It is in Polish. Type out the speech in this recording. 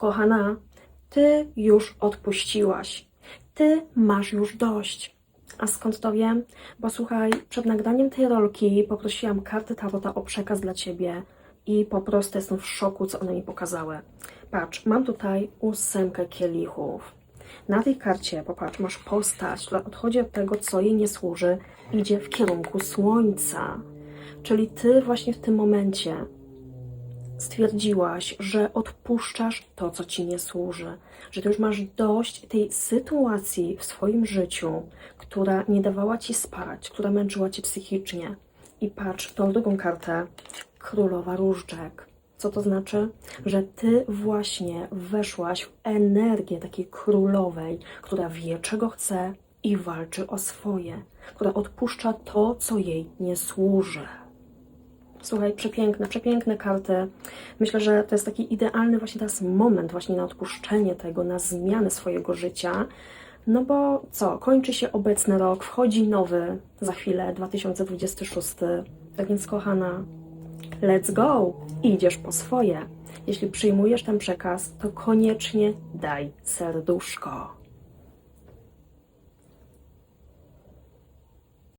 Kochana, ty już odpuściłaś. Ty masz już dość. A skąd to wiem? Bo słuchaj, przed nagraniem tej rolki poprosiłam karty Tarota o przekaz dla ciebie i po prostu jestem w szoku, co one mi pokazały. Patrz, mam tutaj ósemkę kielichów. Na tej karcie, popatrz, masz postać, która odchodzi od tego, co jej nie służy, idzie w kierunku słońca. Czyli ty właśnie w tym momencie stwierdziłaś, że odpuszczasz to, co ci nie służy, że ty już masz dość tej sytuacji w swoim życiu, która nie dawała ci spać, która męczyła cię psychicznie. I patrz, tą drugą kartę, królowa różdżek. Co to znaczy? Że ty właśnie weszłaś w energię takiej królowej, która wie, czego chce i walczy o swoje, która odpuszcza to, co jej nie służy. Słuchaj, przepiękne, przepiękne karty. Myślę, że to jest taki idealny właśnie teraz moment właśnie na odpuszczenie tego, na zmianę swojego życia. No bo co, kończy się obecny rok, wchodzi nowy za chwilę, 2026. Tak więc kochana, let's go! Idziesz po swoje. Jeśli przyjmujesz ten przekaz, to koniecznie daj serduszko.